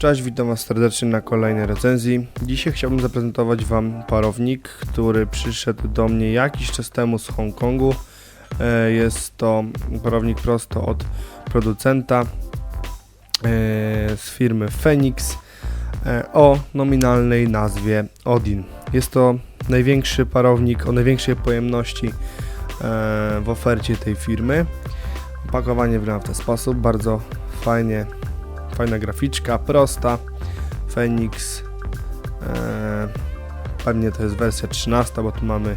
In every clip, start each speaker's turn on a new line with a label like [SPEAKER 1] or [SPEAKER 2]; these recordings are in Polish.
[SPEAKER 1] Cześć, witam Was serdecznie na kolejnej recenzji. Dzisiaj chciałbym zaprezentować Wam parownik, który przyszedł do mnie jakiś czas temu z Hongkongu. E, Jest to parownik prosto od producenta e, z firmy Phoenix e, o nominalnej nazwie Odin. Jest to największy parownik o największej pojemności w ofercie tej firmy. Opakowanie w ten sposób, bardzo fajnie fajna graficzka, prosta. Phoenix. E, pewnie to jest wersja 13, bo tu mamy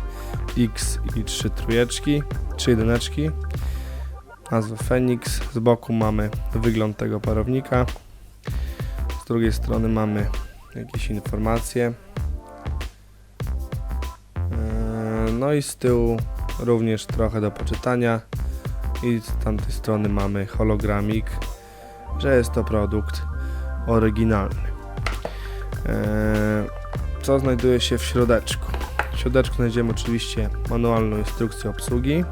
[SPEAKER 1] X i 3 trójeczki, 3 jedyneczki. Nazwa Phoenix. Z boku mamy wygląd tego parownika. Z drugiej strony mamy jakieś informacje. E, no i z tyłu również trochę do poczytania. I z tamtej strony mamy hologramik że jest to produkt oryginalny. Eee, Co znajduje się w środeczku? W środeczku znajdziemy oczywiście manualną instrukcję obsługi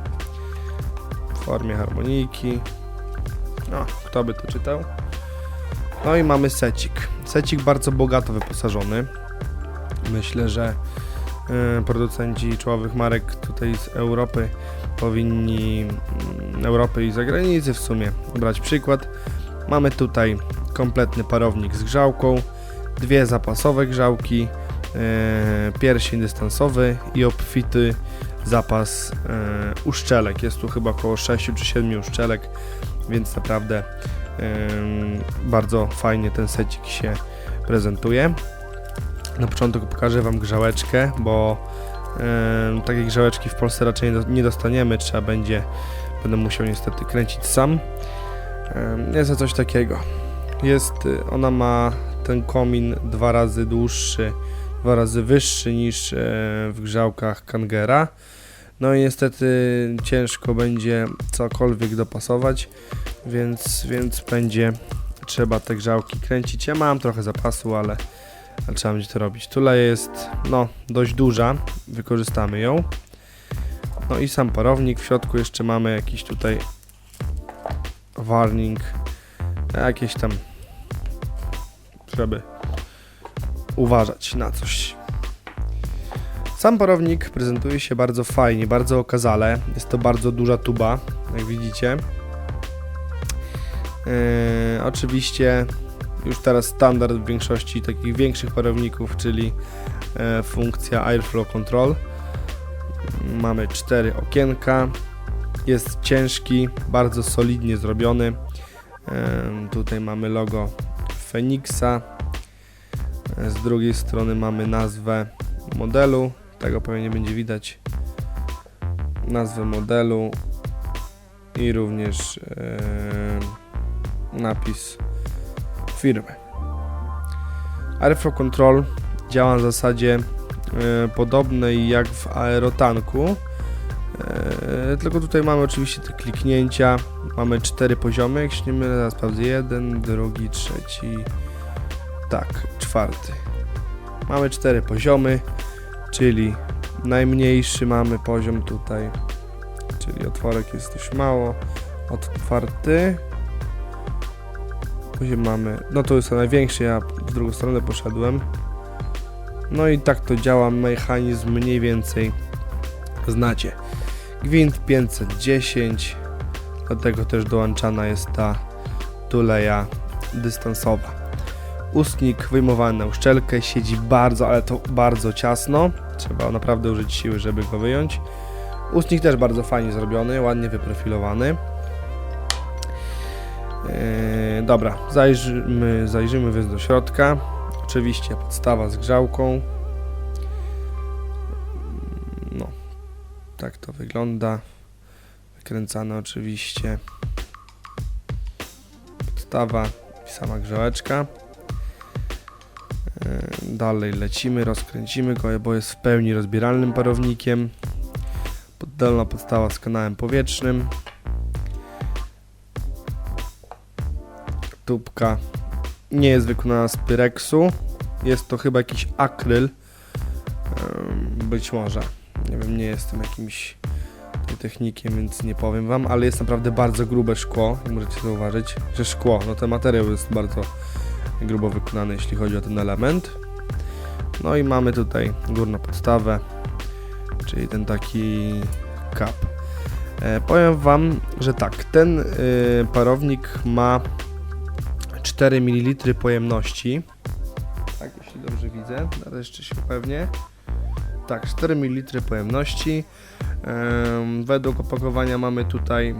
[SPEAKER 1] w formie harmonijki. No, kto by to czytał? No i mamy secik. Secik bardzo bogato wyposażony. Myślę, że e, producenci czołowych marek tutaj z Europy powinni mm, Europy i zagranicy w sumie brać przykład. Mamy tutaj kompletny parownik z grzałką, dwie zapasowe grzałki, e, pierścień dystansowy i obfity zapas e, uszczelek. Jest tu chyba około 6 czy 7 uszczelek, więc naprawdę bardzo fajnie ten secik się prezentuje. Na początku pokażę Wam grzałeczkę, bo takiej grzałeczki w Polsce raczej nie dostaniemy, trzeba będzie, będę musiał niestety kręcić sam. Jest to coś takiego. Jest, y, ona ma ten komin dwa razy dłuższy, dwa razy wyższy niż e, w grzałkach Kangera. No i niestety ciężko będzie cokolwiek dopasować, więc, więc będzie trzeba te grzałki kręcić. Ja mam trochę zapasu, ale, ale trzeba będzie to robić. Tula jest no, dość duża, wykorzystamy ją. No i sam parownik, w środku jeszcze mamy jakiś tutaj warning, jakieś tam, żeby uważać na coś. Sam parownik prezentuje się bardzo fajnie, bardzo okazale. Jest to bardzo duża tuba, jak widzicie. Yy, oczywiście już teraz standard w większości takich większych parowników, czyli e, funkcja Airflow Control. Mamy cztery okienka, jest ciężki, bardzo solidnie zrobiony. Tutaj mamy logo Phoenixa. E, Z drugiej strony mamy nazwę modelu. Tego pewnie nie będzie widać. Nazwę modelu i również e, napis firmy. Airflow Control działa na zasadzie e, podobnej jak w aerotanku. Eee, tylko tutaj mamy oczywiście te kliknięcia. Mamy cztery poziomy, jak się nie mylę, sprawdzę. Jeden, drugi, trzeci. Tak, czwarty. Mamy cztery poziomy, czyli najmniejszy mamy poziom tutaj, czyli otworek jest dość mało. Otwarty. Później mamy, no to jest największy, ja w drugą stronę poszedłem. No i tak to działa, mechanizm mniej więcej znacie. Gwint 510, dlatego też dołączana jest ta tuleja dystansowa. Ustnik wyjmowany na uszczelkę, siedzi bardzo, ale to bardzo ciasno. Trzeba naprawdę użyć siły, żeby go wyjąć. Ustnik też bardzo fajnie zrobiony, ładnie wyprofilowany. Yy, dobra, zajrzymy, zajrzymy więc do środka. Oczywiście podstawa z grzałką. Tak to wygląda. Wykręcane oczywiście. Podstawa i sama grzałeczka. Yy, Dalej lecimy, rozkręcimy go, bo jest w pełni rozbieralnym parownikiem. Dolna podstawa z kanałem powietrznym. Tubka nie jest wykonana z pyreksu. Jest to chyba jakiś akryl. Być może. Wiem, nie jestem jakimś technikiem, więc nie powiem wam, ale jest naprawdę bardzo grube szkło, jak możecie zauważyć, że szkło, no ten materiał jest bardzo grubo wykonany, jeśli chodzi o ten element. No i mamy tutaj górną podstawę, czyli ten taki kap. E, powiem Wam, że tak, ten y, parownik ma 4 ml pojemności. Tak, jeśli dobrze widzę, teraz jeszcze się upewnię. Tak, 4 ml pojemności. Em, według opakowania mamy tutaj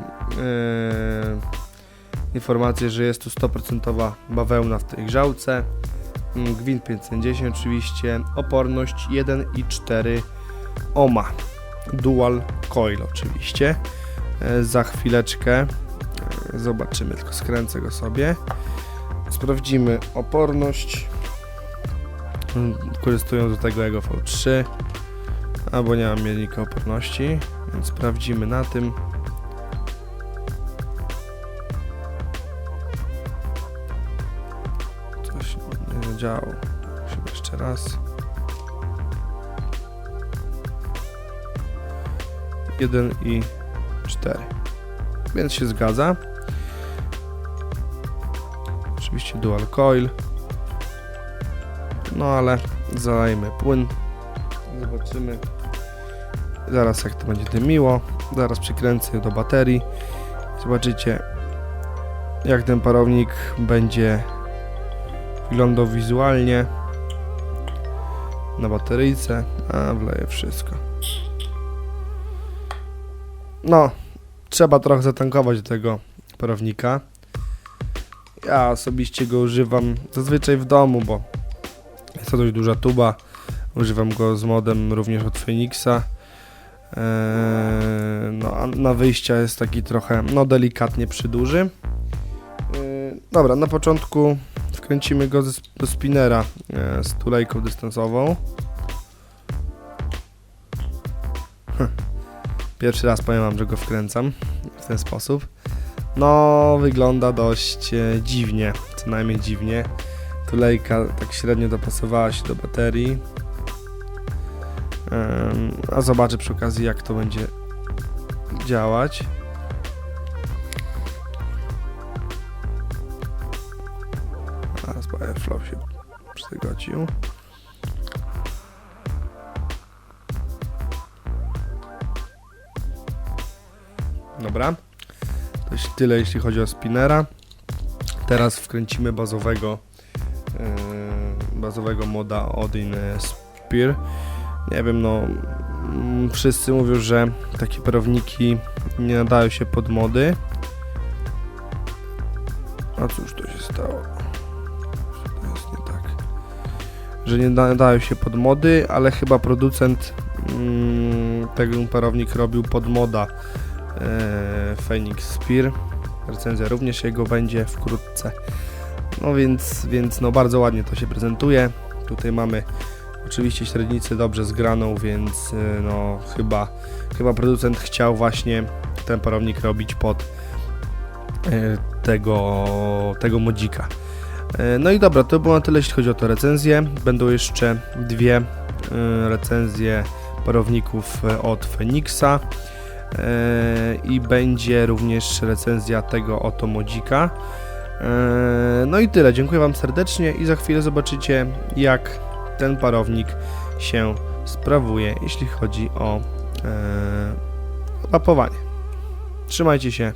[SPEAKER 1] informację, że jest tu 100% bawełna w tej grzałce. Mm, Gwint 510 oczywiście, oporność 1,4 ohma. Dual coil oczywiście. E, Za chwileczkę e, zobaczymy, tylko skręcę go sobie. Sprawdzimy oporność. Mm, Korzystując do tego jego V3 albo nie mam miernika oporności, więc sprawdzimy na tym. Coś nie działo. Musimy jeszcze raz. Jeden i cztery. Więc się zgadza. Oczywiście dual coil. No ale zalejmy płyn. Zobaczymy. Zaraz jak to będzie dymiło. Zaraz przykręcę do baterii. Zobaczycie jak ten parownik będzie wyglądał wizualnie na bateryjce, a wleję wszystko. No, trzeba trochę zatankować tego parownika. Ja osobiście go używam zazwyczaj w domu, bo jest to dość duża tuba. Używam go z modem również od Phoenixa. Eee, no, a na wyjścia jest taki trochę, no delikatnie przyduży. Eee, dobra, na początku wkręcimy go do spinera e, z tulejką dystansową. Hm. Pierwszy raz powiem wam, że go wkręcam w ten sposób. No, wygląda dość e, dziwnie, co najmniej dziwnie. Tulejka tak średnio dopasowała się do baterii. A zobaczę przy okazji, jak to będzie działać. Teraz Fireflow się przygodził. Dobra. To jest tyle, jeśli chodzi o spinera. Teraz wkręcimy bazowego e, bazowego moda Odin e, Spear. Nie wiem, no mm, wszyscy mówią, że takie parowniki nie nadają się pod mody. A cóż to się stało? To jest nie tak. Że nie nadają się pod mody, ale chyba producent mm, tego parownik robił pod moda e, Phoenix Spear. Recenzja również jego będzie wkrótce. No więc, więc no bardzo ładnie to się prezentuje. Tutaj mamy oczywiście średnicę dobrze zgraną, więc y, no chyba, chyba producent chciał właśnie ten parownik robić pod y, tego, tego modzika. Y, No i dobra, to było na tyle jeśli chodzi o tę recenzję. Będą jeszcze dwie recenzje parowników od Phoenixa y, i będzie również recenzja tego oto modzika. No i tyle. Dziękuję Wam serdecznie i za chwilę zobaczycie, jak ten parownik się sprawuje, jeśli chodzi o papowanie. Trzymajcie się.